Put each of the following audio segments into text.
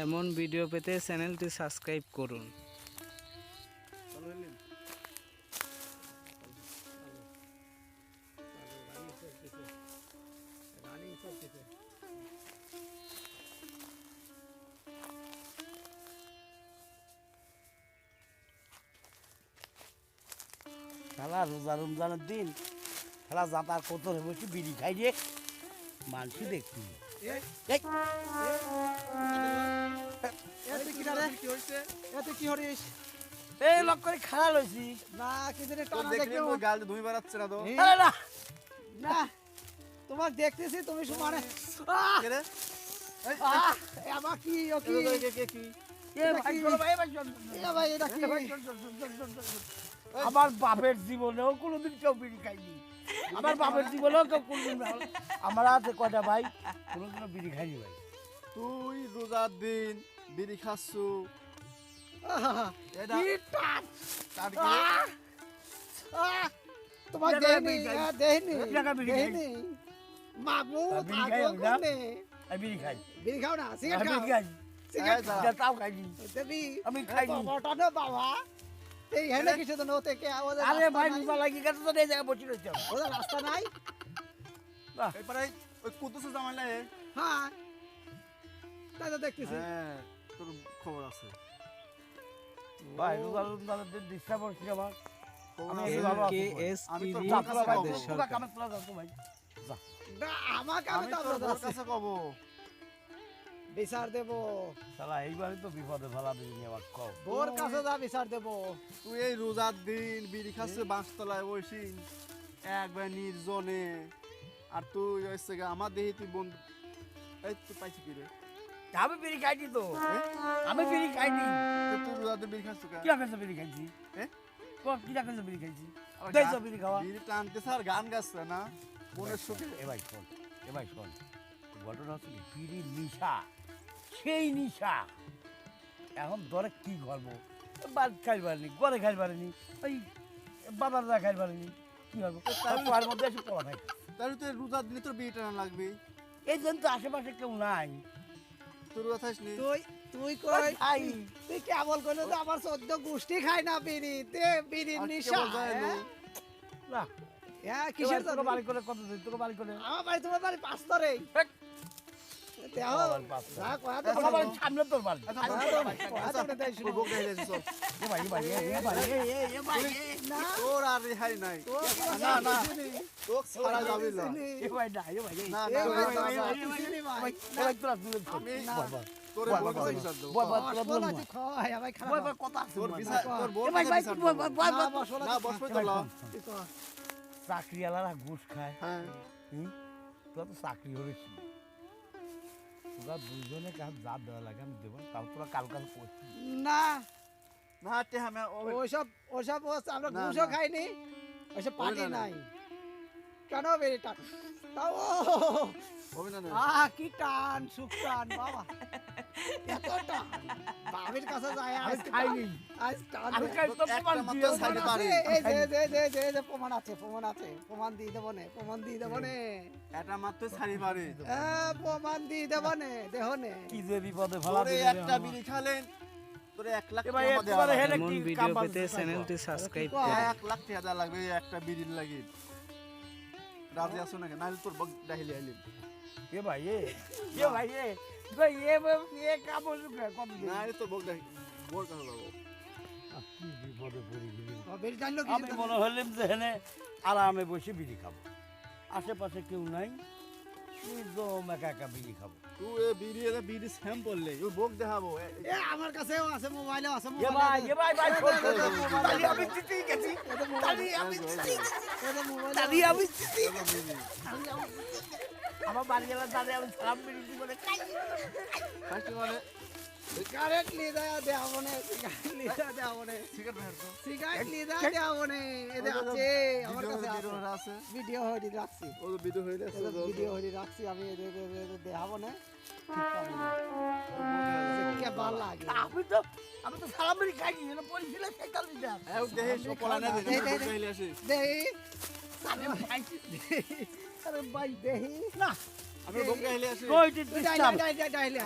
এমন ভিডিও পেতে চ্যানেলটি সাবস্ক্রাইব করুন। খেলা রোজা রমজানের দিন খেলা যাতার কত বসে বিড়ি খাই রে মানসি এতে কি রে এতে কি হরিস এই লক করে খেলা লইছি। না কি জানি টানা ওই গাল ধুই বেড়াচ্ছে না তো? আরে না। না তোমার দেখতেছি তুমি সমানে কে রে? আবার কি ও কি? কে। আমার বাপের জীবনেও কোনোদিন কেউ বিড়ি খাইনি। আমার বাপের জীবনেও কেউ কোনোদিন আমার আছে কয়টা ভাই কোনোদিনও বিড়ি খাইনি ভাই। তুই রোজার দিন বিড়ি খাচ্ছু! তোমার? কোনে বিড়ি খাই। বিড়ি খাও না সিগারেট খাও। খাই। সিগারেট খাও। দেবি আমি। বাবাটা না বাবা? এই কিছু তো নতে কে ওদের আরে রাস্তা ভাই নাই? বিপা লাগি গেছে তো এই জায়গায় বসে রয়েছে। ওদের রাস্তা নাই? এরপরে ওই কুদ্দুসে জামাইলা হ্যাঁ। দেখতেছি। হ্যাঁ। তোর খবর আছে। ভাই রোজা ডিস্টার্ব আমার। আমি তো কামে ভাই যা। তো তো তোর কাছে কব বিচার দেব। শালা এইবারই তো বিপদে ফেলা দিবি আমার কও। তোর কাছে যা বিচার দেব। তুই এই রোজার দিন বিড়ি খাচ্ছে বাঁশতলায় বসি একবার নির্জনে। আর তুই হচ্ছে আমার দেহি তুই বন্ধু এই তুই পাইছি কি রে? আমি বিড়ি খাইনি তো। আমি বিড়ি খাইনি। তুই বিড়ি খাচ্ছ কে বিড়ি খাইছি? তো কি রাখেছে বিড়ি খাইছি? দেখছ বিড়ি খাওয়া। বিড়ি টানতে স্যার গান গাচ্ছে না। মনের সুখে এ ভাই শোন এ ভাই শোন ঘটনা হচ্ছে কি, বিড়ির নিশা সেই নিশা। এখন ধরে কি করব? বাদ খাই পারেনি ঘরে খাই পারিনি ওই বাবার দা খাই পারেনি কি করব? তার মধ্যে এসে পড়া থাকে তাহলে তো রোজার দিনে তোর বিড়ি টানা লাগবে এই জন্য তো আশেপাশে কেউ নাই। তোর কথা শুনি তুই তুই কই? খাই তুই কেবল কইলো তো আমার চোদ্দ গোষ্ঠী খায় না বিড়ি। তে বিড়ি নিশা। হ্যাঁ? হ্যাঁ কিসের তোর জন্য বাড়ি করে কত তোর বাড়ি করে আমার বাড়ি তোমার বাড়ি পাঁচ তরে। চাকরিওয়ালারা ঘুষ খায়। হ্যাঁ। তোরা তো চাকরি করেছি তোরা দুজনে কাজ যা দেওয়া লাগে আমি দেবো তাও তোরা কাল কাল করছি না না তে আমি ও- ওইসব ওইসব আমরা ঘুষও খাইনি ওইসব পার্টি না, না। নাই। কেন বেরি টান। তাও হবে না না। আহ কি টান সুখ টান বাবা। এত টান। বাবির কাছে যায় আজ খাইনি। আজ টান। আমি দেয়। খাই তো একটা প্রমাণ মাত্র দিও। প্রমাণ খাইতে আছে, পারি। এই যে যে যে যে যে প্রমাণ আছে প্রমাণ আছে প্রমাণ দিয়ে দেবো নে প্রমাণ দিয়ে দেবো নে। এটা মাত্র ছাড়ি পারে প্রমাণ দিয়ে দেবো নে দেহ নে। কি যে বিপদে ফেলা একটা বিড়ি খালেন? চ্যানেলটি সাবস্ক্রাইব এক লাখ টাকা লাগবে একটা বিড়ির লাগি। রাজি আছো নাকি নাহলে তোর বক ডাহিলি আইলি এ ভাই এ এ ভাই এ ভাই এ ভাই, এ কাপড় শুকায় কম দিন? নাহলে তোর বক ডাহি বল কাছে বাবু কি বিপদে পড়ে গেলি ও, জানলো কি আমি মনে হলাম যে হেনে আরামে বসে বিড়ি খাব আশেপাশে কেউ নাই একদম একা একা বিড়ি খাব তুই এ বিড়ি এ বিড়ি স্যাম্পল লে ও বক দেখাবো এ- এ আমার কাছেও আছে মোবাইলেও আছে এ ভাই এ ভাই ভাই তালি আমি জিতেই গেছি এটা আমি জিতেই গেছি এটা মোবাইলে আছে। আমি জিতেই এ আমার বাড়ি গেলাম তাহলে আমি সালাম বিড়ি করে খাই First মানে মনে সিগারেট বের কর। সিগারেট নিয়ে যায় দেওয়া মনে এদের ওই যে আছে আমার কাছে আছে। ভিডিও হয়ে রাখছি ও তো ভিডিও হয়ে গেছে, ভিডিও হয়ে রাখছি আমি এদের দেখাবো না আমি তো আমি তো সালাম বিড়ি খাইনি এটা পরিছিল সেকালি দেন এ, ও দেখে সব পলা না। দেখে, দে, দে, বক দে। ডাহিলি আসে। দেহি আমি খাইছি আরে ভাই দেহি না আমি বক ডাহিলি আসে। কই তুই তুই ডাইলে ডাইলে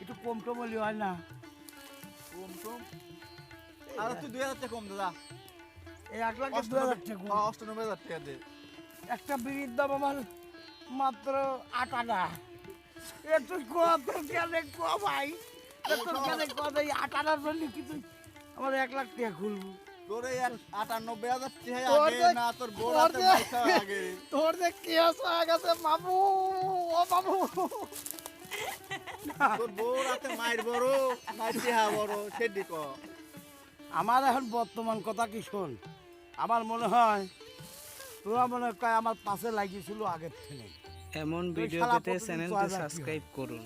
একটু কম টম হলে হয় না কম কম আর তুই দুই হাজার টাকা কম দে যা এই এক লাখ দু হাজার টাকা অষ্টানব্বই হাজার টাকা দে একটা বিড়ির দাম আমার মাত্র আট আনা একটু কোয়া তোর কেন কোয়া ভাই তোর কেন কোয়া ভাই আট আনার জন্য কি তুই আমার এক লাখ টাকা খুলবো। তোর যে- হয়ে ও তোর মায়ের বড় বড় সেটি ক। আমার এখন বর্তমান কথা কি শোন? আমার মনে হয় তোরা মনে কয় আমার পাশে লাগিয়েছিল আগের থেকে। এমন ভিডিও পেতে চ্যানেলটি সাবস্ক্রাইব করুন।